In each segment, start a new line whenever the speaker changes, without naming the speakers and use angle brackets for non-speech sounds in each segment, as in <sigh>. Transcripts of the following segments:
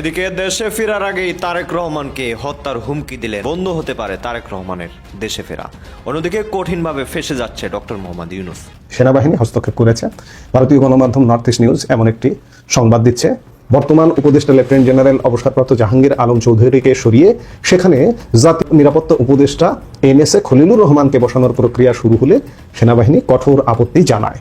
এদিকে দেশে ফেরার আগেই তারেক রহমানকে হত্যার হুমকি দিলে বন্ধ হতে পারে তারেক রহমানের দেশে ফেরা। অন্যদিকে কঠিনভাবে ফেসে যাচ্ছে ডক্টর মোহাম্মদ ইউনুস।
সেনাবাহিনী হস্তক্ষেপ করেছে। ভারতীয় গণমাধ্যম নর্থ ইস্ট নিউজ এমন একটি সংবাদ দিচ্ছে। বর্তমান উপদেষ্টা লেফটেন্যান্ট জেনারেল অবসরপ্রাপ্ত জাহাঙ্গীর আলম চৌধুরীকে সরিয়ে সেখানে জাতীয় নিরাপত্তা উপদেষ্টা এনএসএ খলিলুর রহমানকে বসানোর প্রক্রিয়া শুরু হলে সেনাবাহিনী কঠোর আপত্তি জানায়।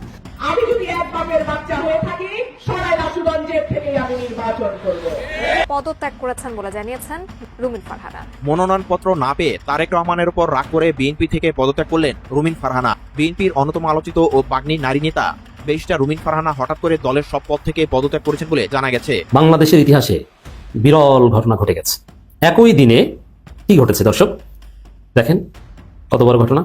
পদত্যাগ করেছেন বলে জানিয়েছেন রুমিন ফারহানা।
মনোনয়নপত্র না পেয়ে তারেক রহমানের উপর রাগ করে বিএনপি থেকে পদত্যাগ করলেন রুমিন ফারহানা। বিএনপির অন্যতম আলোচিত ও বাগ্নি নারী নেতা বেশটা রুমিন ফারহানা হঠাৎ করে দলের সব পদ থেকে পদত্যাগ করেছেন বলে জানা গেছে।
বাংলাদেশের ইতিহাসে বিরল ঘটনা ঘটে গেছে। একই দিনে কি ঘটেছে দর্শক? দেখেন কত বড় ঘটনা।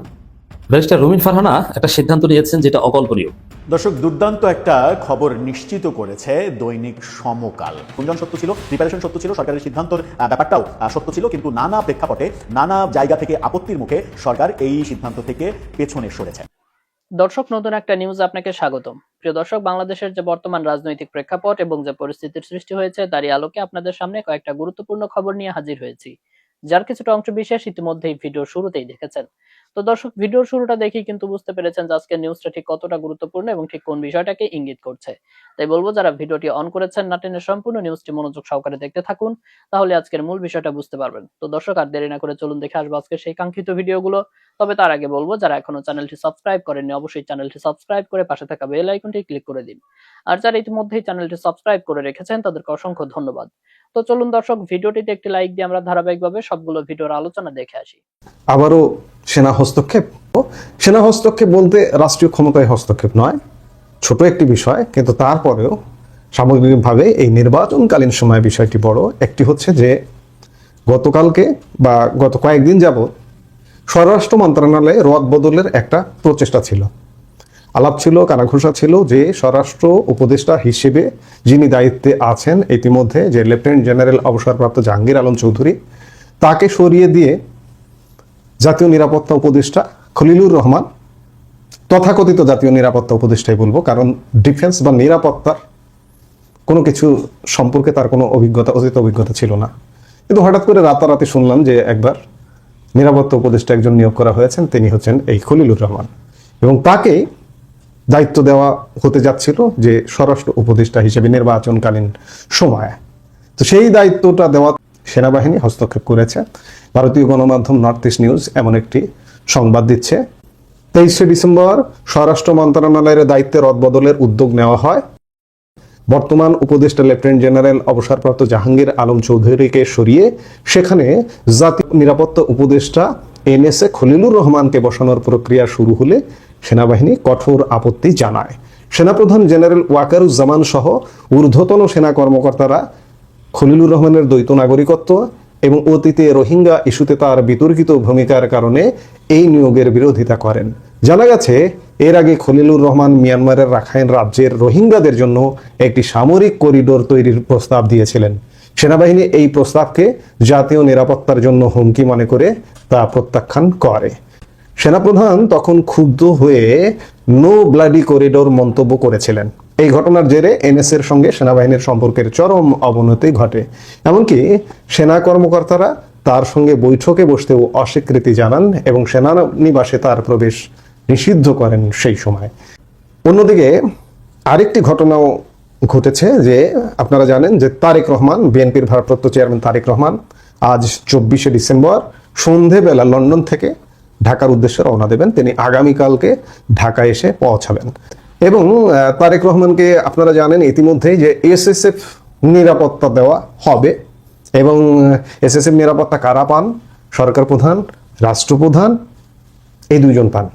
ব্যারিস্টার রুমিন ফারহানা একটা সিদ্ধান্ত নিয়েছেন যেটা অকল্পনীয়।
দর্শক দুর্দান্ত একটা খবর নিশ্চিত করেছে দৈনিক সমকাল। গুঞ্জন সত্য ছিল প্রিপারেশন সত্য ছিল সরকারের সিদ্ধান্তর ব্যাপারটাও সত্য ছিল কিন্তু নানা প্রেক্ষাপটে নানা জায়গা থেকে আপত্তির মুখে সরকার এই সিদ্ধান্ত থেকে পেছনে সরেছে।
দর্শক নতুন একটা নিউজ আপনাকে স্বাগতম। প্রিয় দর্শক বাংলাদেশের যে বর্তমান রাজনৈতিক প্রেক্ষাপট এবং যে পরিস্থিতির সৃষ্টি হয়েছে তারই আলোকে আপনাদের সামনে কয়েকটা গুরুত্বপূর্ণ খবর নিয়ে হাজির হয়েছি। যার কিছুটা অংশ বিশেষ ইতিমধ্যেই ভিডিও শুরুতেই দেখেছেন। তো দর্শক ভিডিওর শুরুটা দেখেই কিন্তু বুঝতে পেরেছেন যে আজকের নিউজটা ঠিক কতটা গুরুত্বপূর্ণ এবং ঠিক কোন বিষয়টাকে ইঙ্গিত করছে। তাই বলব, যারা ভিডিওটি অন করেছেন, না টেনে সম্পূর্ণ নিউজটি মনোযোগ সহকারে দেখতে থাকুন, তাহলে আজকের মূল বিষয়টা বুঝতে পারবেন। তো দর্শক, আর দেরি না করে চলুন দেখে আসব আজকে সেই কাঙ্ক্ষিত ভিডিওগুলো। তবে তার আগে বলব, যারা এখনও চ্যানেলটি সাবস্ক্রাইব করেননি, অবশ্যই চ্যানেলটি সাবস্ক্রাইব করে পাশে থাকা বেল আইকনটি ক্লিক করে দিন। আর যারা ইতিমধ্যেই চ্যানেলটি সাবস্ক্রাইব করে রেখেছেন, তাদেরকে অসংখ্য ধন্যবাদ। তো চলুন দর্শক, ভিডিওটিতে একটি লাইক দিয়ে আমরা ধারাবাহিকভাবে সবগুলো ভিডিওর আলোচনা দেখে আসি।
আবারও সেনা হস্তক্ষেপ। সেনা হস্তক্ষেপ বলতে রাষ্ট্রীয় ক্ষমতায় হস্তক্ষেপ নয়, ছোট একটি বিষয়, কিন্তু তারপরেও সামগ্রিকভাবে এই নির্বাচনকালীন সময় বিষয়টি বড়। একটি হচ্ছে যে, গতকালকে বা গত কয়েকদিন যাবৎ স্বরাষ্ট্র মন্ত্রণালয়ে রদ বদলের একটা প্রচেষ্টা ছিল। আলাপ ছিল, কানাঘুষা ছিল যে স্বরাষ্ট্র উপদেষ্টা হিসেবে যিনি দায়িত্বে আছেন ইতিমধ্যে যে লেফটেন্যান্ট জেনারেল অবসরপ্রাপ্ত জাহাঙ্গীর আলম চৌধুরী, তাকে সরিয়ে দিয়ে জাতীয় নিরাপত্তা উপদেষ্টা খলিলুর রহমান, তথাকথিত জাতীয় নিরাপত্তা উপদেষ্টাই বলব, কারণ ডিফেন্স বা নিরাপত্তার কোনো কিছু সম্পর্কে তার কোনো অভিজ্ঞতা, অতীত অভিজ্ঞতা ছিল না। কিন্তু হঠাৎ করে রাতারাতি শুনলাম যে একবার নিরাপত্তা উপদেষ্টা একজন নিয়োগ করা হয়েছেন, তিনি হচ্ছেন এই খলিলুর রহমান। এবং তাকে দায়িত্ব দেওয়া হতে যাচ্ছিল যে স্বরাষ্ট্র উপদেষ্টা হিসেবে নির্বাচনকালীন সময়ে। তো সেই দায়িত্বটা দেওয়া সেনাবাহিনী হস্তক্ষেপ করেছে। ভারতীয় গণমাধ্যম নর্থ ইস্ট নিউজ এমন একটি সংবাদ দিচ্ছে। তেইশে ডিসেম্বর স্বরাষ্ট্র মন্ত্রণালয়ের দায়িত্বে রদবদলের উদ্যোগ নেওয়া হয়। বর্তমান উপদেষ্টা লেফটেন্যান্ট জেনারেল অবসরপ্রাপ্ত জাহাঙ্গীর আলম চৌধুরীকে সরিয়ে সেখানে জাতীয় নিরাপত্তা উপদেষ্টা এনএসএ খলিলুর রহমানকে বসানোর প্রক্রিয়া শুরু হলে সেনাবাহিনী কঠোর আপত্তি জানায়। সেনাপ্রধান জেনারেল ওয়াকারুজ্জামান সহ ঊর্ধ্বতন সেনা কর্মকর্তারা খলিলুর রহমানের দ্বৈত নাগরিকত্ব এবং অতীতে রোহিঙ্গা ইস্যুতে তার বিতর্কিত ভূমিকার কারণে এই নিয়োগের বিরোধিতা করেন। জানা গেছে, এর আগে খলিলুর রহমান মিয়ানমারের রাখাইন রাজ্যের রোহিঙ্গাদের জন্য একটি সামরিক করিডোর তৈরির প্রস্তাব দিয়েছিলেন। সেনাবাহিনী এই প্রস্তাবকে জাতীয় নিরাপত্তার জন্য হুমকি মনে করে তা প্রত্যাখ্যান করে। সেনাপ্রধান তখন ক্ষুব্ধ হয়ে নো ব্লাডি করিডোর মন্তব্য করেছিলেন। এই ঘটনার জেরে এনএস এর সঙ্গে সেনাবাহিনীর সম্পর্কের চরম অবনতি ঘটে। এমনকি সেনা কর্মকর্তারা তার সঙ্গে বৈঠকে বসতেও অস্বীকৃতি জানান এবং সেনানিবাসে তার প্রবেশ নিষিদ্ধ করেন সেই সময়। অন্যদিকে আরেকটি ঘটনাও ঘটেছে যে আপনারা জানেন যে তারেক রহমান, বিএনপির ভারপ্রাপ্ত চেয়ারম্যান তারেক রহমান আজ চব্বিশে ডিসেম্বর সন্ধেবেলা লন্ডন থেকে ঢাকার উদ্দেশ্যে রওনা দেবেন। তিনি আগামীকালকে ঢাকা এসে পৌঁছাবেন। এবং তারেক রহমানকে আপনারা জানেন ইতিমধ্যেই যে এসএসএফ নিরাপত্তা দেওয়া হবে। এবং এসএসএফ নিরাপত্তা কারা পান? সরকার প্রধান, রাষ্ট্রপ্রধান, এই দুইজন পান।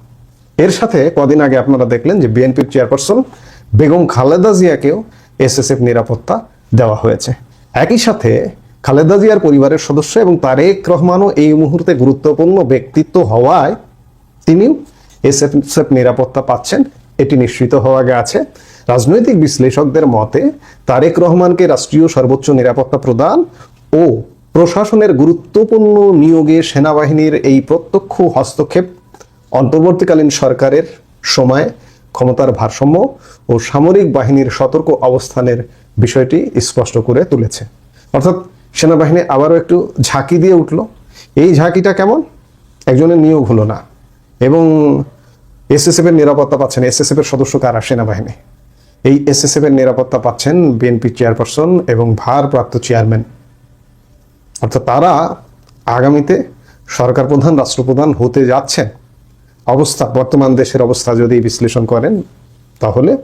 এর সাথে কদিন আগে আপনারা দেখলেন যে বিএনপির চেয়ারপারসন বেগম খালেদা জিয়াকেও এসএসএফ নিরাপত্তা দেওয়া হয়েছে। একই সাথে খালেদা জিয়ার পরিবারের সদস্য এবং তারেক রহমানও এই মুহূর্তে গুরুত্বপূর্ণ ব্যক্তিত্ব হওয়ায় তিনি এসএসএফ নিরাপত্তা পাচ্ছেন। এটি নিশ্চিত হওয়া গেছে। রাজনৈতিক বিশ্লেষকদের মতে, তারেক রহমানকে রাষ্ট্রীয় সর্বোচ্চ নিরাপত্তা প্রদান ও প্রশাসনের গুরুত্বপূর্ণ নিয়োগে সেনাবাহিনীর এই প্রত্যক্ষ হস্তক্ষেপ অন্তর্বর্তীকালীন সরকারের সময়, ক্ষমতার ভারসাম্য ও সামরিক বাহিনীর সতর্ক অবস্থানের বিষয়টি স্পষ্ট করে তুলেছে। অর্থাৎ সেনাবাহিনী আবারও একটু ঝাঁকি দিয়ে উঠল। এই ঝাঁকিটা কেমন? একজনের নিয়োগ হলো না। এবং এসএসএফ এর নিরাপত্তা পাচ্ছেন। এসএসএফ এর সদস্য কারা? সেনাবাহিনী। এই এসএসএফ এর নিরাপত্তা পাচ্ছেন বিএনপি চেয়ারপারসন এবং ভারপ্রাপ্ত চেয়ারম্যান। অর্থাৎ তারা আগামীতে সরকার প্রধান, রাষ্ট্রপ্রধান হতে যাচ্ছেন। অবস্থা, বর্তমান দেশের অবস্থা যদি বিশ্লেষণ করেন, তাহলে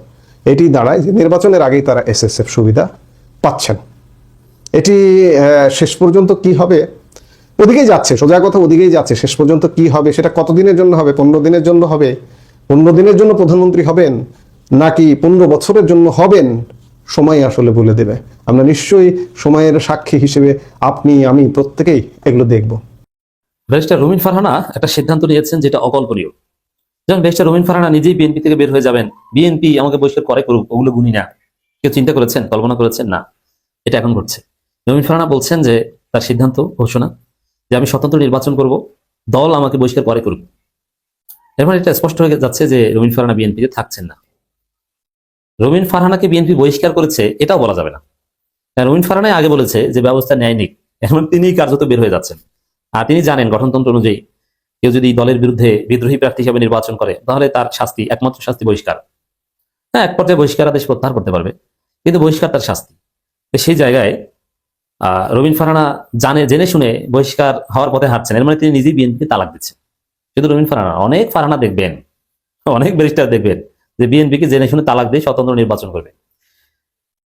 এটি দাঁড়ায় যে নির্বাচনের আগেই তারা এসএসএফ সুবিধা পাচ্ছেন। এটি শেষ পর্যন্ত কি হবে? ওদিকেই যাচ্ছে, সোজা কথা ওদিকেই যাচ্ছে, শেষ পর্যন্ত কি হবে? সেটা কতদিনের জন্য হবে? পনেরো দিনের জন্য হবে? পনেরো দিনের জন্য প্রধানমন্ত্রী হবেন নাকি পনেরো বছরের জন্য হবেন? সময় আসলে বলে দেবে। আমরা নিশ্চয়ই সময়ের সাক্ষী হিসেবে আপনি, আমি প্রত্যেকেই এগুলো দেখব।
ব্যারিস্টার রুমিন ফারহানা একটা সিদ্ধান্ত নিয়েছেন যেটা অকল্পনীয়। যেমন ব্যারিস্টার রুমিন ফারহানা নিজেই বিএনপি থেকে বের হয়ে যাবেন। বিএনপি আমাকে বহিষ্কার করে করুক, ওগুলো গুনি না। কেউ চিন্তা করেছেন, কল্পনা করেছেন? না, এটা এখন ঘটছে। রুমিন ফারহানা বলছেন যে, তার সিদ্ধান্ত, ঘোষণা, যে আমি স্বতন্ত্র নির্বাচন করব, দল আমাকে বহিষ্কার করে করুক। এর মানে এটা স্পষ্ট হয়ে যাচ্ছে যে রুমিন ফারহানা বিএনপিতে থাকছেন না। রুমিন ফারহানাকে বিএনপি বহিষ্কার করেছে, এটাও বলা যাবে না। রুমিন ফারহানাই আগে বলেছে যে, ব্যবস্থা ন্যায়নিক এখন তিনি কার্যত বের হয়ে যাচ্ছেন। আর তিনি জানেন, গঠনতন্ত্র অনুযায়ী কেউ যদি দলের বিরুদ্ধে বিদ্রোহী প্রার্থী হিসেবে নির্বাচন করে, তাহলে তার শাস্তি, একমাত্র শাস্তি বহিষ্কার। হ্যাঁ এক পর্যায়ে বহিষ্কার আদেশ প্রত্যাহার করতে পারবে, কিন্তু বহিষ্কার তার শাস্তি। সেই জায়গায় রবিন ফারানা জানে, জেনে শুনে বহিষ্কার হওয়ার পথে হাঁটছেন। এর মানে তিনি নিজেই বিএনপি তালাক দিচ্ছেন। শুধু রবিন ফারানা অনেক ফারানা দেখবেন, অনেক ব্যারিস্টার দেখবেন যে বিএনপিকে জেনে শুনে তালাক দিয়ে স্বতন্ত্র নির্বাচন করবে।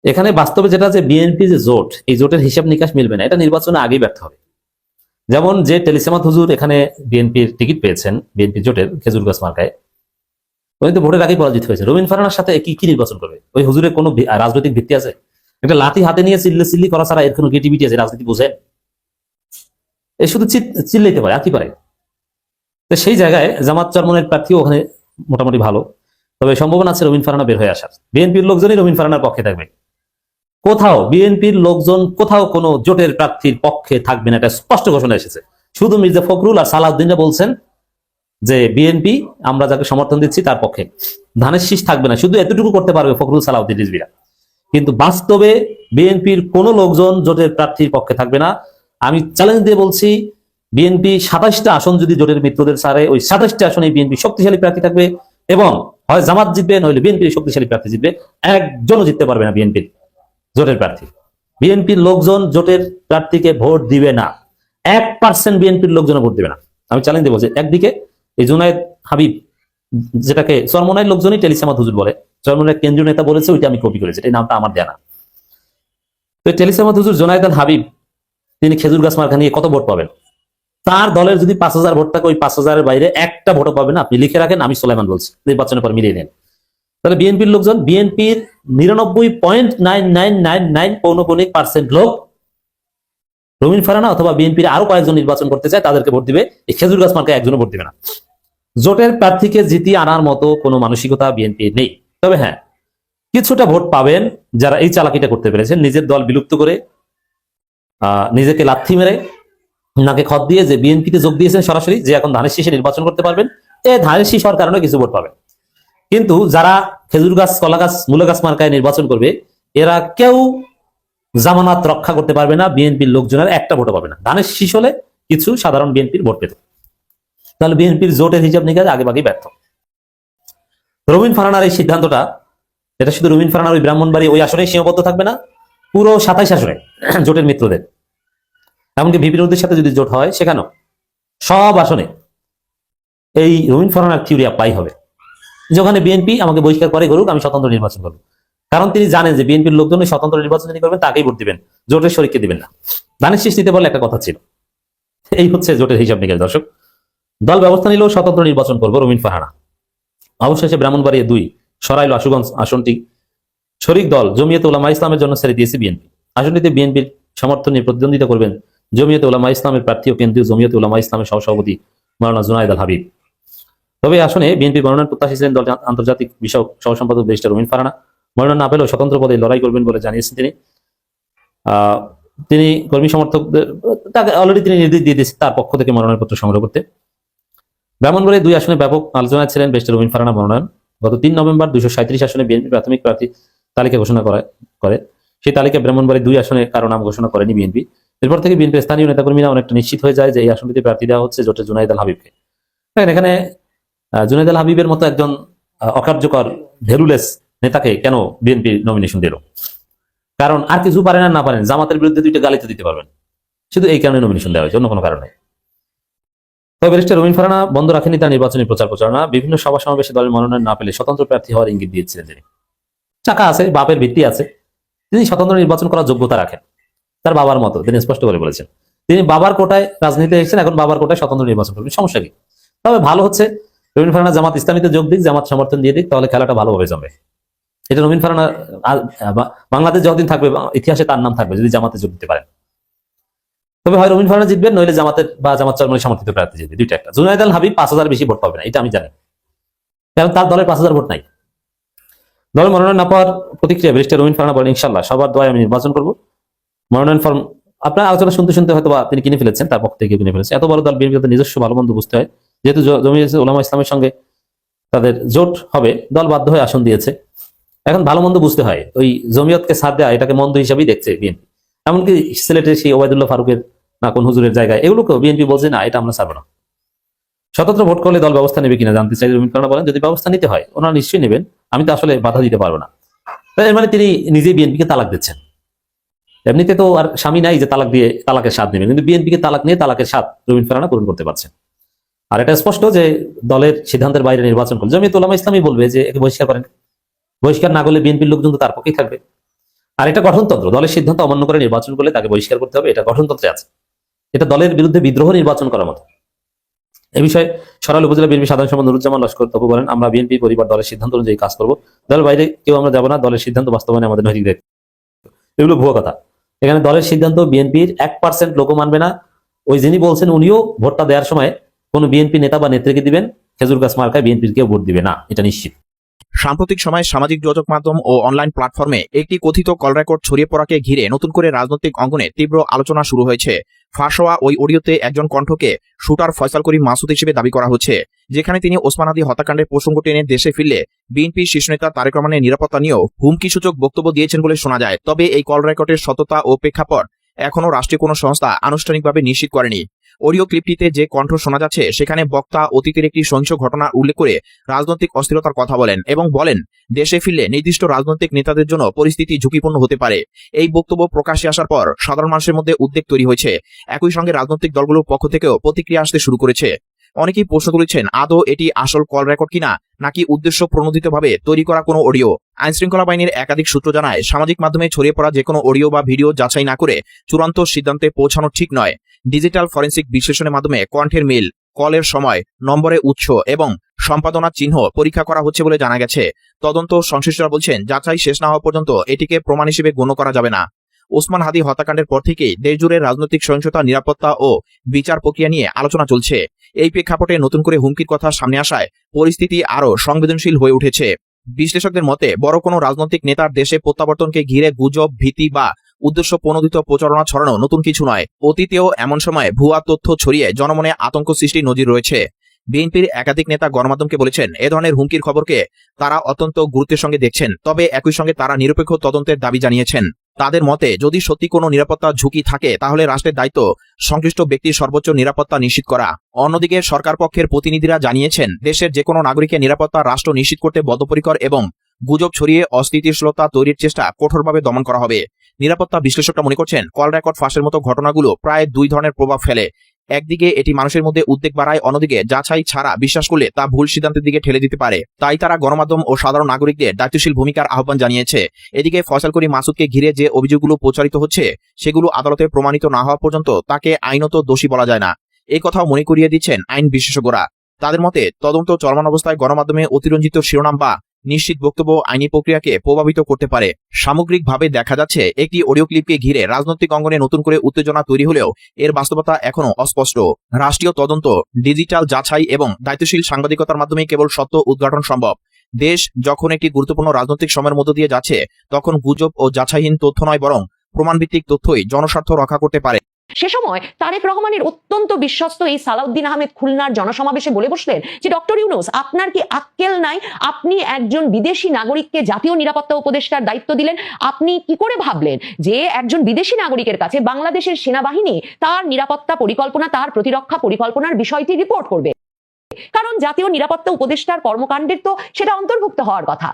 এখানে বাস্তবে যেটা যে বিএনপি যে জোট, এই জোটের হিসাব নিকাশ মিলবে না, এটা নির্বাচনে আগেই ব্যর্থ হবে। যেমন যে টেলিসেমাত হুজুর এখানে বিএনপির টিকিট পেয়েছেন, বিএনপি জোটের খেজুর গাছ মার্কায়, উনি তো ভোটের আগেই পরাজিত হয়েছে। রবীন্দ্র ফারানার সাথে কি কি নির্বাচন করবে? ওই হুজুরের কোনো রাজনৈতিক ভিত্তি আছে? একটা লাঠি হাতে নিয়ে চিল্লে চিল্লি করা ছাড়া এর কোনো ক্রিয়েটিভিটি আছে? রাজনীতি বোঝে? এ শুধু চিল্লাইতে পারে, আর কি পারে? তো সেই জায়গায় জামাত চরমনের প্রার্থীও ওখানে মোটামুটি ভালো। তবে সম্ভাবনা আছে রবীন্দ্র ফারানা বের হয়ে আসার। বিএনপির লোকজনই রবীন্দ্র ফারানার পক্ষে থাকবে। কোথাও বিএনপির লোকজন, কোথাও কোনো জোটের প্রার্থীর পক্ষে থাকবে না, এটা স্পষ্ট ঘোষণা এসেছে। শুধু মির্জা ফখরুল আর সালাউদ্দিনরা বলছেন যে বিএনপি, আমরা যাকে সমর্থন দিচ্ছি তার পক্ষে। ধানের শীষ থাকবে না, শুধু এতটুকু করতে পারবে ফখরুল, সালাউদ্দিন রিজবিরা কিন্তু বাস্তবে বিএনপির কোনো লোকজন জোটের প্রার্থীর পক্ষে থাকবে না। আমি চ্যালেঞ্জ দিয়ে বলছি, বিএনপি সাতাশটা আসন যদি জোটের মিত্রদের সারে ওই সাতাশটা আসনে বিএনপি শক্তিশালী প্রার্থী থাকবে এবং হয় জামাত জিতবে, নইলে বিএনপির শক্তিশালী প্রার্থী জিতবে। একজনও জিততে পারবে না বিএনপির জোটের প্রার্থী। বিএনপির লোকজন জোটের প্রার্থীকে ভোট দিবে না। এক পার্সেন্ট বিএনপির লোকজন ভোট দিবে না। আমি চ্যালেঞ্জ দিয়ে বলছি, একদিকে এই জুনায়েদ হাবিব, যেটাকে চরমনায় লোকজনই টেলিসামাত হুজুর বলে চরমনায় কেন্দ্রীয় নেতা বলেছে, ওইটা আমি কপি করেছি এই নামটা আমার দেয়া তো টেলিসামাত হুজুর জোনায়েদ আল হাবিব, তিনি খেজুর গাছ মার্কা নিয়ে কত ভোট পাবেন? তার দলের যদি পাঁচ হাজার ভোট থাকে, ওই পাঁচ হাজারের বাইরে একটা ভোটও পাবেন আপনি লিখে রাখেন, আমি সোলাইমান বলছি, নির্বাচনের পর মিলিয়ে নেন। তাহলে বিএনপির লোকজন, বিএনপির নিরানব্বই point nine nine nine nine পৌনপনিক percent লোক রবিন ফারানা অথবা বিএনপির আরও কয়েকজন নির্বাচন করতে চায়, তাদেরকে ভোট দিবে। এই খেজুর গাছ মার্কায় একজনও ভোট দিবে না। জোটের প্রার্থীকে জিতিয়ে আনার মতো কোনো মানসিকতা বিএনপির নেই। তবে হ্যাঁ কিছুটা ভোট পাবেন যারা এই চালাকিটা করতে পেরেছেন। নিজের দল বিলুপ্ত করে নিজেকে লাথি মেরে, নাকে খত দিয়ে যে বিএনপিতে যোগ দিয়েছেন সরাসরি, যে এখন ধানের শীষে নির্বাচন করতে পারবেন, এ ধানের শীষ হওয়ার কারণে কিছু ভোট পাবেন। কিন্তু যারা খেজুর গাছ, কলা গাছ, মূলা গাছ মার্কায় নির্বাচন করবে, এরা কেউ জামানাত রক্ষা করতে পারবে না, বিএনপির লোকজনের একটা ভোটও পাবে না। ধানের শীষ হলে কিছু সাধারণ বিএনপির ভোট পেত। তাহলে বিএনপির জোটের হিসাব নিকাজ আগে বাকি ব্যর্থ। রবীন ফারানার এই সিদ্ধান্তটা এটা শুধু রবীন ফারানার ওই ব্রাহ্মণবাড়ি ওই আসনে সীমাবদ্ধ থাকবে না, পুরো সাতাইশ আসনে <clears throat> জোটের মিত্রদের। এমনকি বিপিনুদ্দের সাথে যদি জোট হয়, সেখানেও সব আসনে এই রবীন ফারানার থিওরি অ্যাপ্লাই হবে। যেখানে বিএনপি আমাকে বহিষ্কার করে করুক আমি স্বতন্ত্র নির্বাচন করব। কারণ তিনি জানেন যে বিএনপির লোকজন স্বতন্ত্র নির্বাচন যিনি করবেন, তাকেই ভোট দিবেন। জোটের শরীরকে দিবেন না। ধানের শীষ দিতে বলে একটা কথা ছিল। এই হচ্ছে জোটের হিসাব নিকাশ, দর্শক। দল ব্যবস্থা নিলেও স্বতন্ত্র নির্বাচন করব রবিন ফাহানা অবশেষে ব্রাহ্মণবাড়িয়া দুই, সরাইল আশুগঞ্জ আসনটি শরিক দল জমিয়ত উলামা ইসলামের জন্য ছেড়ে দিয়েছে বিএনপি। আসনটিতে বিএনপির সমর্থন নিয়ে প্রতিদ্বন্দ্বিতা করবেন জমিয়ত উলামা ইসলামের প্রার্থী ও কেন্দ্রীয় জমিয়ত উলামা ইসলামের সহসভাপতি মাওলানা জুনায়দ আল হাবিব। তবে আসনে বিএনপি মনোনয়ন প্রত্যাশী ছিলেন দল আন্তর্জাতিক বিষয়ক সহ সম্পাদক ব্যারিস্টার রবিন ফারানা মনোনয়ন না পেলেও স্বতন্ত্র পদে লড়াই করবেন বলে জানিয়েছেন তিনি। তিনি কর্মী সমর্থকদের, তাকে অলরেডি তিনি নির্দেশ দিয়ে দিয়েছেন তার পক্ষ থেকে মনোনয়নপত্র সংগ্রহ করতে। ব্রাহ্মণবাড়িয়া দুই আসনে ব্যাপক আলোচনায় ছিলেন ব্যারিস্টার রবিন ফারানা মনোনয়ন। গত তিন নভেম্বর দুইশো সাঁত্রিশ আসনে বিএনপি প্রাথমিক প্রার্থী তালিকা ঘোষণা করে সেই তালিকায় ব্রাহ্মণবাড়ি দুই আসনে কারও নাম ঘোষণা করেনি বিএনপি। এরপর থেকে বিএনপির স্থানীয় নেতাকর্মীরা অনেকটা নিশ্চিত হয়ে যায় যে এই আসনটিতে প্রার্থী দেওয়া হচ্ছে জোটে জুনাইদ আল হাবিবকে। এখানে জুনাইদ আল হাবিবের মতো একজন অকার্যকর, ভেরুলেস নেতাকে কেন বিএনপি নমিনেশন দিল? কারণ আর কিছু পারেন আর না পারেন, জামাতের বিরুদ্ধে দুইটা গালিতে দিতে পারবেন। শুধু এই কারণে নমিনেশন দেওয়া হয়েছে, অন্য কোনো কারণে তবে ব্যারিস্টার রবিন ফারানা বন্ধ রাখেনি তার নির্বাচনী প্রচার প্রচারণা। বিভিন্ন সভা সমাবেশে দলের মনোনয়ন না পেলে স্বতন্ত্র প্রার্থী হওয়ার ইঙ্গিত দিয়েছিলেন তিনি। চাকা আছে, বাপের ভিত্তি আছে। তিনি স্বতন্ত্র নির্বাচন করার যোগ্যতা রাখেন। তার বাবার মতো, তিনি স্পষ্ট করে বলেছেন। তিনি বাবার কোটায় রাজনীতি এসেছেন, এখন বাবার কোটায় স্বতন্ত্র নির্বাচন করবেন, সমস্যা কি? তবে ভালো হচ্ছে রবিন ফারানা জামাত ইসলামীতে যোগ দিক, জামাত সমর্থন দিয়ে দিক, তাহলে খেলাটা ভালোভাবে জমবে। এটা রবিন ফারানা বাংলাদেশ যতদিন থাকবে ইতিহাসে তার নাম থাকবে, যদি জামাতে যোগ দিতে পারেন। তবে হয় রবিন ফারানা জিতবেন, নইলে জামাতের বা জামাত চরমলি সমর্থিত প্রার্থী জিতবে। দুইটা একটা। জুনাইদ আল হাবিব পাঁচ হাজার বেশি ভোট পাবে না, এটা আমি জানি। কারণ তার দলের পাঁচ হাজার ভোট নাই। দলের মনোনয়ন না পাওয়ার প্রতিক্রিয়া ব্যারিস্টার রবিন ফারানা বলেন ইনশাল্লাহ সবার দোয়ায় আমি নির্বাচন করব। মনোনয়ন ফর্ম, আপনার আলোচনা শুনতে শুনতে হয়তো তিনি কিনে ফেলেছেন, তার পক্ষ থেকে কিনে ফেলেছেন। এত বড় দল বিএনপি তাদের নিজস্ব ভালো মন্দ বুঝতে হয়। যেহেতু জ- জমিয়তে ওলামা ইসলামের সঙ্গে তাদের জোট হবে, দল বাধ্য হয়ে আসন দিয়েছে। এখন ভালো মন্দ বুঝতে হয়। ওই জমিয়তকে সাথ দেওয়া এটাকে মন্দ হিসাবেই দেখছে বিএনপি। এমনকি সিলেটের সেই ওবায়দুল্লাহ ফারুকের না কোন হুজুরের জায়গায়। এগুলোকেও বিএনপি বলছে, না, এটা আমরা ছাড়বো না। স্বতন্ত্র ভোট করলে দল ব্যবস্থা নেবে কিনা জানতে চাই কারণ বলেন, যদি ব্যবস্থা নিতে হয়, ওনারা নিশ্চয়ই নেবেন। আমি তো আসলে বাধা দিতে পারব না। এর মানে তিনি নিজেই বিএনপিকে তালাক দিচ্ছেন। এমনিতে তো আর স্বামী নাই যে তালাক দিয়ে তালাকের স্বাদ নেবেন, কিন্তু বিএনপিকে তালাক নিয়ে তালাকের স্বাদ রবীন্দ্র ফারানা পূরণ করতে পারছেন। আর এটা স্পষ্ট যে দলের সিদ্ধান্তের বাইরে নির্বাচন করলে জমিয়ত ওলামা ইসলামই বলবে যে একে বহিষ্কার করেন। বহিষ্কার না করলে বিএনপির লোকজন তো তার পক্ষেই থাকবে। আর এটা গঠনতন্ত্র, দলের সিদ্ধান্ত অমান্য করে নির্বাচন করলে তাকে বহিষ্কার করতে হবে, এটা গঠনতন্ত্রে আছে। এটা দলের বিরুদ্ধে বিদ্রোহ নির্বাচন করার মতো। এ বিষয়ে সরাল উপজেলা বিএনপি সাধারণ সম্পাদক নুরুজ্জামান লস্কর তপু বলেন, আমরা বিএনপি পরিবার, দলের সিদ্ধান্ত অনুযায়ী কাজ করব। দলের বাইরে কেউ আমরা যাব না, দলের সিদ্ধান্ত বাস্তবায়নে আমাদের নৈতিক দায়িত্ব। এগুলো ভুয়ো কথা। এখানে দলের সিদ্ধান্ত বিএনপির এক পার্সেন্ট লোক মানবে না। ওই যিনি বলছেন, উনিও ভোটটা দেওয়ার সময় কোনো বিএনপি নেতা বা নেত্রীকে দিবেন। খেজুর গাছ মার্কায় বিএনপির কেউ ভোট দিবে না। এটা নিশ্চিত।
সাম্প্রতিক সময়ে সামাজিক যোগাযোগ মাধ্যম ও অনলাইন প্ল্যাটফর্মে একটি কথিত কল রেকর্ড ছড়িয়ে পড়াকে ঘিরে নতুন করে রাজনৈতিক অঙ্গনে তীব্র আলোচনা শুরু হয়েছে। ফাঁস হওয়া ওই অডিওতে একজন কণ্ঠকে শুটার ফয়সাল করিম মাসুদ হিসেবে দাবি করা হচ্ছে, যেখানে তিনি ওসমান আদি হত্যাকাণ্ডের প্রসঙ্গ টেনে দেশে ফিরলে বিএনপি শীর্ষ নেতা তারেক রহমানের নিরাপত্তা নিয়েও হুমকিসূচক বক্তব্য দিয়েছেন বলে শোনা যায়। তবে এই কল রেকর্ডের সততা ও প্রেক্ষাপট এখনও রাষ্ট্রীয় কোনো সংস্থা আনুষ্ঠানিকভাবে নিশ্চিত করেনি। অডিও ক্লিপটিতে যে কণ্ঠ শোনা যাচ্ছে, সেখানে বক্তা অতীতের একটি সহিংস ঘটনা উল্লেখ করে রাজনৈতিক অস্থিরতার কথা বলেন এবং বলেন, দেশে ফিরলে নির্দিষ্ট রাজনৈতিক নেতাদের জন্য পরিস্থিতি ঝুঁকিপূর্ণ হতে পারে। এই বক্তব্য প্রকাশে আসার পর সাধারণ মানুষের মধ্যে উদ্বেগ তৈরি হয়েছে। একই সঙ্গে রাজনৈতিক দলগুলোর পক্ষ থেকেও প্রতিক্রিয়া আসতে শুরু করেছে। অনেকেই প্রশ্ন তুলেছেন, আদৌ এটি আসল কল রেকর্ড কিনা, নাকি উদ্দেশ্য প্রণোদিতভাবে তৈরি করা কোনো অডিও আইন শৃঙ্খলা বাহিনীর একাধিক সূত্র জানায়, সামাজিক মাধ্যমে ছড়িয়ে পড়া যে কোনো অডিও বা ভিডিও যাচাই না করে চূড়ান্ত সিদ্ধান্তে পৌঁছানো ঠিক নয়। ডিজিটাল ফরেন্সিক বিশ্লেষণের মাধ্যমে কণ্ঠের মিল, কলের সময়, নম্বরের উৎস এবং সম্পাদনার চিহ্ন পরীক্ষা করা হচ্ছে বলে জানা গেছে। তদন্ত সংশ্লিষ্টরা বলছেন, যাচাই শেষ না হওয়া পর্যন্ত এটিকে প্রমাণ হিসেবে গণ্য করা যাবে না। ওসমান হাদি হত্যাকাণ্ডের পর থেকেই দেশজুড়ে রাজনৈতিক সহিংসতা, নিরাপত্তা ও বিচার প্রক্রিয়া নিয়ে আলোচনা চলছে। এই প্রেক্ষাপটে নতুন করে হুমকির কথা সামনে আসায় পরিস্থিতি আরও সংবেদনশীল হয়ে উঠেছে। বিশ্লেষকদের মতে, বড় কোনো রাজনৈতিক নেতার দেশে প্রত্যাবর্তনকে ঘিরে গুজব, ভীতি বা উদ্দেশ্য প্রণোদিত প্রচারণা ছড়ানো নতুন কিছু নয়। অতীতেও এমন সময় ভুয়া তথ্য ছড়িয়ে জনমনে আতঙ্ক সৃষ্টির নজির রয়েছে। বিএনপির একাধিক নেতা গণমাধ্যমকে বলেছেন, এ ধরনের হুমকির খবরকে তারা অত্যন্ত গুরুত্বের সঙ্গে দেখছেন, তবে একই সঙ্গে তারা নিরপেক্ষ তদন্তের দাবি জানিয়েছেন। তাদের মতে, যদি সত্যি কোনো নিরাপত্তা ঝুঁকি থাকে, তাহলে রাষ্ট্রের দায়িত্ব সংশ্লিষ্ট ব্যক্তির সর্বোচ্চ নিরাপত্তা নিশ্চিত করা। অন্যদিকে সরকার পক্ষের প্রতিনিধিরা জানিয়েছেন, দেশের যে কোনো নাগরিকের নিরাপত্তা রাষ্ট্র নিশ্চিত করতে বদ্ধপরিকর এবং গুজব ছড়িয়ে অস্থিতিশীলতা তৈরির চেষ্টা কঠোরভাবে দমন করা হবে। নিরাপত্তা বিশ্লেষকরা মনে করছেন, কল রেকর্ড ফাঁসের মতো ঘটনাগুলো প্রায় দুই ধরনের প্রভাব ফেলে। একদিকে এটি মানুষের মধ্যে উদ্বেগ বাড়ায়, অন্যদিকে যাচাই ছাড়া বিশ্বাস করলে তা ভুল সিদ্ধান্তের দিকে ঠেলে দিতে পারে। তাই তারা গণমাধ্যম ও সাধারণ নাগরিকদের দায়িত্বশীল ভূমিকার আহ্বান জানিয়েছে। এদিকে ফয়সাল মাসুদকে ঘিরে যে অভিযোগগুলো প্রচারিত হচ্ছে, সেগুলো আদালতে প্রমাণিত না হওয়া পর্যন্ত তাকে আইনত দোষী বলা যায় না। এই কথাও মনে করিয়ে দিচ্ছেন আইন বিশেষজ্ঞরা। তাদের মতে, তদন্ত চলমান অবস্থায় গণমাধ্যমে অতিরঞ্জিত শিরোনাম বা নিশ্চিত বক্তব্য আইনি প্রক্রিয়াকে প্রভাবিত করতে পারে। সামগ্রিকভাবে দেখা যাচ্ছে, একটি অডিও ক্লিপকে ঘিরে রাজনৈতিক অঙ্গনে নতুন করে উত্তেজনা তৈরি হলেও এর বাস্তবতা এখনও অস্পষ্ট। রাষ্ট্রীয় তদন্ত, ডিজিটাল যাচাই এবং দায়িত্বশীল সাংবাদিকতার মাধ্যমে কেবল সত্য উদ্ঘাটন সম্ভব। দেশ যখন একটি গুরুত্বপূর্ণ রাজনৈতিক সময়ের মধ্য দিয়ে যাচ্ছে, তখন গুজব ও যাচাইহীন তথ্য নয় বরং প্রমাণভিত্তিক তথ্যই জনস্বার্থ রক্ষা করতে পারে।
সে সময় তারেক রহমানের অত্যন্ত বিশ্বস্ত এই সালাউদ্দিন আহমেদ খুলনার জনসমাবেশে বলে বসলেন যে, ডক্টর ইউনুস, আপনার কি আক্কেল নাই? আপনি একজন বিদেশি নাগরিককে জাতীয় নিরাপত্তা উপদেষ্টার দায়িত্ব দিলেন। আপনি কি করে ভাবলেন যে, একজন বিদেশি নাগরিকের কাছে বাংলাদেশের সেনাবাহিনী তার নিরাপত্তা পরিকল্পনা, তার প্রতিরক্ষা পরিকল্পনার বিষয়টি রিপোর্ট করবে? কারণ জাতীয় নিরাপত্তা উপদেষ্টার কর্মকাণ্ডের তো সেটা অন্তর্ভুক্ত হওয়ার কথা।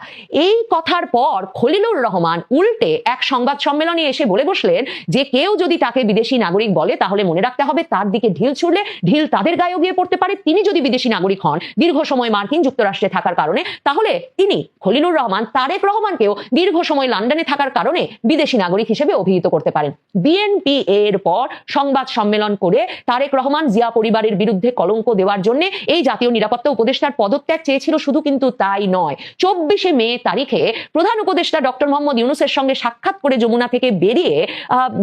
এই কথার পর খলিলুর রহমান উল্টে এক সংবাদ সম্মেলনে এসে বলে বসলেন যে কেউ যদি তাকে বিদেশি নাগরিক বলে তাহলে মনে রাখতে হবে তার দিকে ঢিল ছুড়লে ঢিল তাদের গায়ে গিয়ে পড়তে পারে। তিনি যদি বিদেশি নাগরিক হন, দীর্ঘ সময় মার্কিন যুক্তরাষ্ট্রে থাকার কারণে, তাহলে তিনি খলিলুর রহমান, তারেক রহমানকেও দীর্ঘ সময় লন্ডনে থাকার কারণে বিদেশি নাগরিক হিসেবে অভিহিত করতে পারেন। বিএনপি এর পর সংবাদ সম্মেলন করে তারেক রহমান জিয়া পরিবারের বিরুদ্ধে কলঙ্ক দেওয়ার জন্য এই জাতীয় নিরাপত্তা উপদেষ্টার পদত্যাগ চেয়েছিল শুধু কিন্তু তাই নয়। চব্বিশে মে তারিখে প্রধান উপদেষ্টা ডক্টর মোহাম্মদ ইউনুসের সঙ্গে সাক্ষাৎ করে যমুনা থেকে বেরিয়ে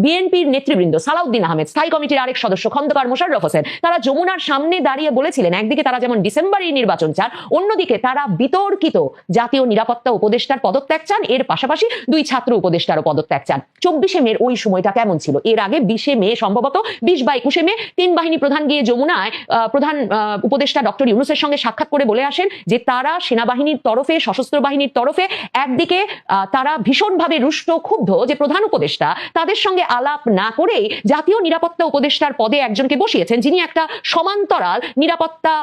বিএনপির নেতৃবৃন্দ সালাউদ্দিন আহমেদ, স্থায়ী কমিটির আরেক সদস্য খন্দকার মোশাররফ হোসেন, তারা যমুনার সামনে দাঁড়িয়ে বলেছিলেন, একদিকে তারা যেমন ডিসেম্বরেই নির্বাচন চান, অন্যদিকে তারা বিতর্কিত জাতীয় নিরাপত্তা উপদেষ্টার পদত্যাগ চান, এর পাশাপাশি দুই ছাত্র উপদেষ্টারও পদত্যাগ চান। চব্বিশে মের ওই সময়টা কেমন ছিল? এর আগে বিশে মে, সম্ভবত বিশ বা একুশে মে, তিন বাহিনী প্রধান গিয়ে যমুনায় প্রধান উপদেষ্টা ডক্টর ইউনুসের সঙ্গে সাক্ষাৎ করে বলে আসেন যে তারা সেনাবাহিনীর তরফে, সশস্ত্র বাহিনীর তরফে একদিকে তারা ভীষণভাবে রুষ্ট, ক্ষুব্ধ যে প্রধান উপদেষ্টা, তাদের সঙ্গে আলাপ না করেই জাতীয় নিরাপত্তা উপদেষ্টার পদে একজনকে বসিয়েছেন, যিনি একটা সমান্তরাল নিরাপত্তা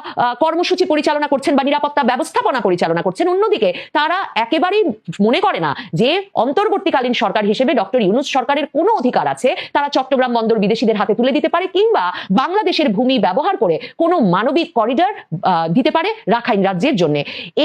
কর্মসূচি পরিচালনা করছেন বা নিরাপত্তা ব্যবস্থাপনা পরিচালনা করছেন। অন্যদিকে তারা একেবারেই মনে করে না যে অন্তর্বর্তীকালীন সরকার হিসেবে ডক্টর ইউনুস সরকারের কোনো অধিকার আছে। তারা চট্টগ্রাম বন্দর বিদেশিদের হাতে তুলে দিতে পারে কিংবা বাংলাদেশের ভূমি ব্যবহার করে কোনো মানবিক করিডর দিতে পারে রাখাইন রাজ্যের জন্য।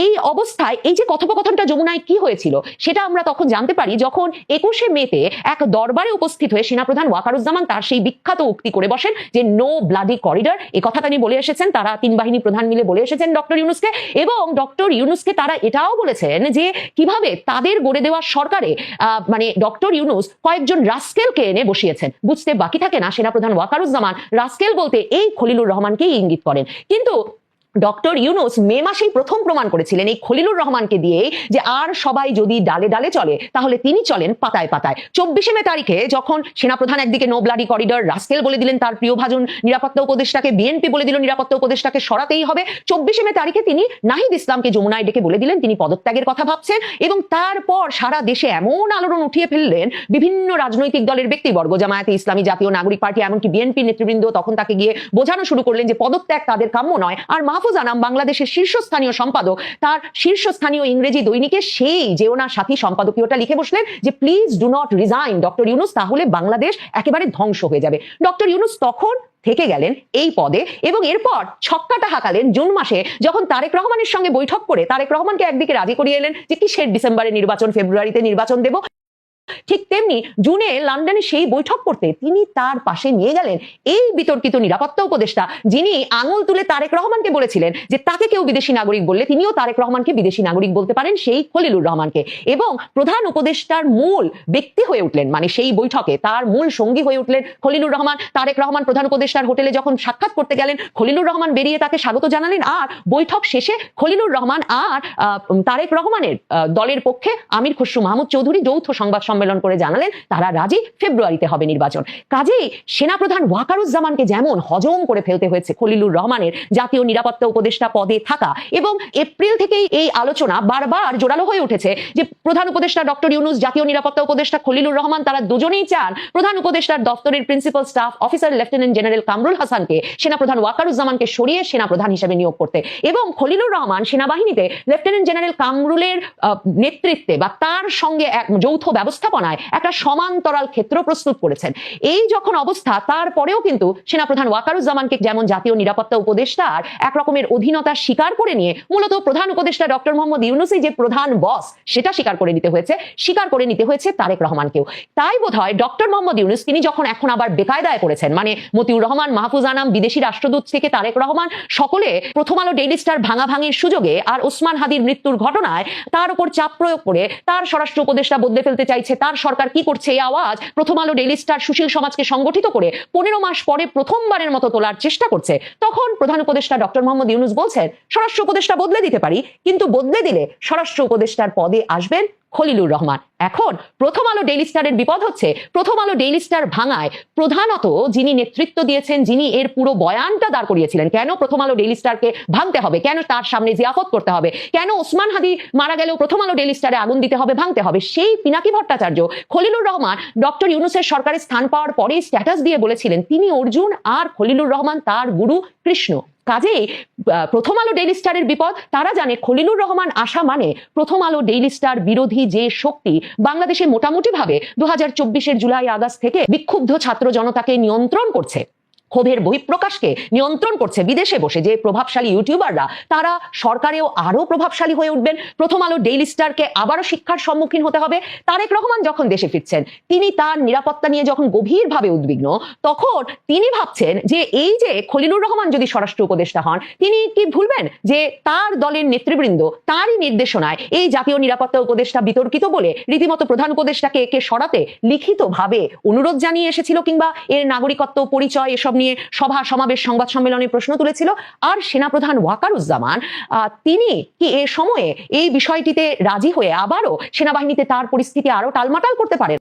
এই অবস্থায় এই যে কথোপকথনটা যমুনায় কি হয়েছিল, সেটা আমরা তখন জানতে পারি যখন একুশে মেতে এক দরবারে উপস্থিত হয়ে সেনাপ্রধান ওয়াকারুজ্জামান তার সেই বিখ্যাত উক্তি করে বসেন যে, নো ব্লাডি করিডর এ কথা তিনি বলে এসেছেন, তারা তিন বাহিনী প্রধান মিলে বলে এসেছেন ডক্টর ইউনুসকে এবং ডক্টর ইউনুসকে তারা এটাও বলেছেন যে, কীভাবে তাদের গড়ে দেওয়া সরকারে মানে ডক্টর ইউনুস কয়েকজন রাস্কেলকে এনে বসিয়েছেন। বুঝতে বাকি থাকে না সেনাপ্রধান ওয়াকারুজ্জামান। রাস্কেল বলতে এই খলিলুর রহমানকেই ইঙ্গিত করেন। কিন্তু ডক্টর ইউনুস মে মাসেই প্রথম প্রমাণ করেছিলেন এই খলিলুর রহমানকে দিয়ে যে আর সবাই যদি ডালে ডালে চলে, তাহলে তিনি চলেন পাতায় পাতায়। চব্বিশে মে তারিখে যখন সেনাপ্রধান একদিকে নো ব্লাডি করিডর, রাস্কেল বলে দিলেন তার প্রিয় ভাজন নিরাপত্তা উপদেষ্টাকে, বিএনপি বলে দিল নিরাপত্তা উপদেষ্টাকে, সরাতেই হবে। চব্বিশে মে তারিখে তিনি নাহিদ ইসলামকে যমুনায় ডেকে বলে দিলেন, তিনি পদত্যাগের কথা ভাবছেন এবং তারপর সারা দেশে এমন আলোড়ন উঠিয়ে ফেললেন, বিভিন্ন রাজনৈতিক দলের ব্যক্তিবর্গ, জামায়াতে ইসলামী, জাতীয় নাগরিক পার্টি, এমনকি বিএনপি নেতৃবৃন্দ তখন তাকে গিয়ে বোঝানো শুরু করলেন যে পদত্যাগ তাদের কাম্য নয়, আর মাহফুজ আনাম বাংলাদেশের শীর্ষস্থানীয় সম্পাদক। তার শীর্ষস্থানীয় ইংরেজি দৈনিকে সেই যে ওনার সাথী সম্পাদকীয়টা লিখে বসলেন যে, please do not resign doctor Yunus, তাহলে বাংলাদেশ একেবারে ধ্বংস হয়ে যাবে। ডক্টর ইউনুস তখন থেকে গেলেন এই পদে এবং এরপর ছক্কাটা হাঁকালেন জুন মাসে যখন তারেক রহমানের সঙ্গে বৈঠক করে তারেক রহমানকে একদিকে রাজি করিয়ে এলেন যে, কিসের ডিসেম্বরে নির্বাচন? ফেব্রুয়ারিতে নির্বাচন দেব। ঠিক তেমনি জুনে লন্ডনে সেই বৈঠক করতে তিনি তার পাশে নিয়ে গেলেন এই বিতর্কিত নিরাপত্তা উপদেষ্টা যিনি আঙুল তুলে তারেক রহমানকে বলেছিলেন যে তাকে কেউ বিদেশি নাগরিক বললে তিনিও তারেক রহমানকে বিদেশি নাগরিক বলতে পারেন সেই খলিলুর রহমানকে। এবং প্রধান উপদেষ্টার মূল ব্যক্তি হয়ে উঠলেন মানে সেই বৈঠকে তার মূল সঙ্গী হয়ে উঠলেন খলিলুর রহমান। তারেক রহমান প্রধান উপদেষ্টার হোটেলে যখন সাক্ষাৎ করতে গেলেন, খলিলুর রহমান বেরিয়ে তাকে স্বাগত জানালেন আর বৈঠক শেষে খলিলুর রহমান আর তারেক রহমানের দলের পক্ষে আমির খসরু মাহমুদ চৌধুরী যৌথ সংবাদ সম্মেলন করে জানালেন, তারা রাজি ফেব্রুয়ারিতে হবে নির্বাচন। কাজেই সেনাপ্রধান ওয়াকারুজ্জামানকে যেমন হজম করে ফেলতে হয়েছে খলিলুর রহমানের জাতীয় নিরাপত্তা উপদেষ্টা পদে থাকা এবং এপ্রিল থেকেই এই আলোচনা বারবার জোরালো হয়ে উঠেছে যে প্রধান উপদেষ্টা ডক্টর ইউনুস, জাতীয় নিরাপত্তা উপদেষ্টা খলিলুর রহমান, তারা দুজনেই চান প্রধান উপদেষ্টার দপ্তরের principal staff officer lieutenant general Kamrul হাসানকে সেনাপ্রধান ওয়াকারুজ্জামানকে সরিয়ে সেনাপ্রধান হিসেবে নিয়োগ করতে এবং খলিলুর রহমান সেনাবাহিনীতে লেফটেন্যান্ট জেনারেল কামরুলের নেতৃত্বে বা তার সঙ্গে এক যৌথ ব্যবস্থাপনায় একটা সমান্তরাল ক্ষেত্র প্রস্তুত করেছেন। এই যখন অবস্থা, তারপরেও কিন্তু সেনাপ্রধান ওয়াকারুজ্জামানকে যেমন জাতীয় নিরাপত্তা উপদেষ্টার এক রকমের অধীনতা স্বীকার করে নিয়ে, মূলত প্রধান উপদেষ্টা ডক্টর মোহাম্মদ ইউনুসই যে প্রধান বস, সেটা স্বীকার করে নিতে হয়েছে, স্বীকার করে নিতে হয়েছে তারেক রহমানকেও। তাই বোধ হয় ডক্টর মোহাম্মদ ইউনুস, তিনি যখন এখন আবার বেকায়দায় পড়েছেন মানে মতিউর রহমান, মাহফুজ আনাম, বিদেশি রাষ্ট্রদূত থেকে তারেক রহমান, সকলে প্রথম আলো ডেইলি স্টার ভাঙা ভাঙির সুযোগে আর ওসমান হাদির মৃত্যুর ঘটনায় তার উপর চাপ প্রয়োগ করে তার স্বরাষ্ট্র উপদেষ্টা বদলে ফেলতে চাইছে তার সরকার কি করছে এই আওয়াজ? প্রথম আলো ডেলি স্টার সুশীল সমাজকে সংগঠিত করে পনেরো মাস পরে প্রথমবারের মতো তোলার চেষ্টা করছে। তখন প্রধান উপদেষ্টা ডক্টর মোহাম্মদ ইউনুস বলছেন, স্বরাষ্ট্র উপদেষ্টা বদলে দিতে পারি, কিন্তু বদলে দিলে স্বরাষ্ট্র উপদেষ্টার পদে আসবেন খলিলুর রহমান। এখন প্রথম আলো ডেইলি স্টারের বিপদ হচ্ছে, প্রথম আলো ডেইলি স্টার ভাঙায় প্রধানত যিনি নেতৃত্ব দিয়েছেন, যিনি এর পুরো বয়ানটা দাঁড় করিয়েছিলেন, কেন প্রথম আলো ডেইলি স্টারকে ভাঙতে হবে, কেন তার সামনে জিয়াফত করতে হবে, কেন ওসমান হাদি মারা গেলেও প্রথম আলো ডেইলি স্টারে আগুন দিতে হবে, ভাঙতে হবে, সেই পিনাকি ভট্টাচার্য খলিলুর রহমান ডক্টর ইউনুসের সরকারের স্থান পাওয়ার পরেই স্ট্যাটাস দিয়ে বলেছিলেন, তিনি অর্জুন আর খলিলুর রহমান তার গুরু কৃষ্ণ। কাজেই প্রথম আলো ডেইলি স্টারের বিপদ, তারা জানে খলিলুর রহমান আসা মানে প্রথম আলো ডেইলি স্টার বিরোধী যে শক্তি বাংলাদেশে মোটামুটি ভাবে দু হাজার চব্বিশের জুলাই আগস্ট থেকে বিক্ষুব্ধ ছাত্র জনতাকে নিয়ন্ত্রণ করছে। ক্ষোভের বহিঃপ্রকাশকে নিয়ন্ত্রণ করছে বিদেশে বসে যে প্রভাবশালী ইউটিউবাররা, তারা সরকারেও আরও প্রভাবশালী হয়ে উঠবেন। প্রথম আলো ডেইলি স্টারকে আবারও শিক্ষার সম্মুখীন হতে হবে। তারেক রহমান যখন দেশে ফিরছেন, তিনি তার নিরাপত্তা নিয়ে যখন গভীরভাবে উদ্বিগ্ন, তখন তিনি ভাবছেন যে এই যে খলিলুর রহমান যদি স্বরাষ্ট্র উপদেষ্টা হন, তিনি কি ভুলবেন যে তার দলের নেতৃবৃন্দ তারই নির্দেশনায় এই জাতীয় নিরাপত্তা উপদেষ্টা বিতর্কিত বলে রীতিমতো প্রধান উপদেষ্টাকে একে সরাতে লিখিতভাবে অনুরোধ জানিয়ে এসেছিল কিংবা এর নাগরিকত্ব, পরিচয় এসব নিয়ে সভা, সমাবেশ, সংবাদ সম্মেলনে প্রশ্ন তুলেছিল আর সেনাপ্রধান ওয়াকারুজ্জামান। তিনি কি এ সময়ে এই বিষয়টিতে রাজি হয়ে আবারও সেনাবাহিনীতে তার পরিস্থিতি আরও টালমাটাল করতে পারেন?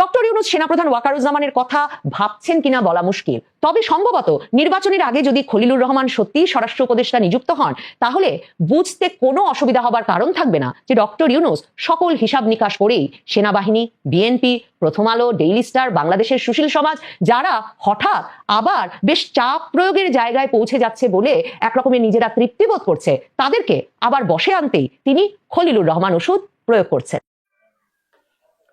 ডক্টর ইউনুস সেনাপ্রধান ওয়াকারুজ্জামানের কথা ভাবছেন কিনা বলা মুশকিল। তবে সম্ভবত নির্বাচনের আগে যদি খলিলুর রহমান সত্যি স্বরাষ্ট্র উপদেষ্টা নিযুক্ত হন, তাহলে বুঝতে কোনো অসুবিধা হবার কারণ থাকবে না যে ডক্টর ইউনুস সকল হিসাব নিকাশ করেই সেনাবাহিনী, বিএনপি, প্রথম আলো, ডেইলি স্টার, বাংলাদেশের সুশীল সমাজ, যারা হঠাৎ আবার বেশ চাপ প্রয়োগের জায়গায় পৌঁছে যাচ্ছে বলে একরকমের নিজেরা তৃপ্তিবোধ করছে, তাদেরকে আবার বসে আনতেই তিনি খলিলুর রহমান ওষুধ প্রয়োগ করছেন।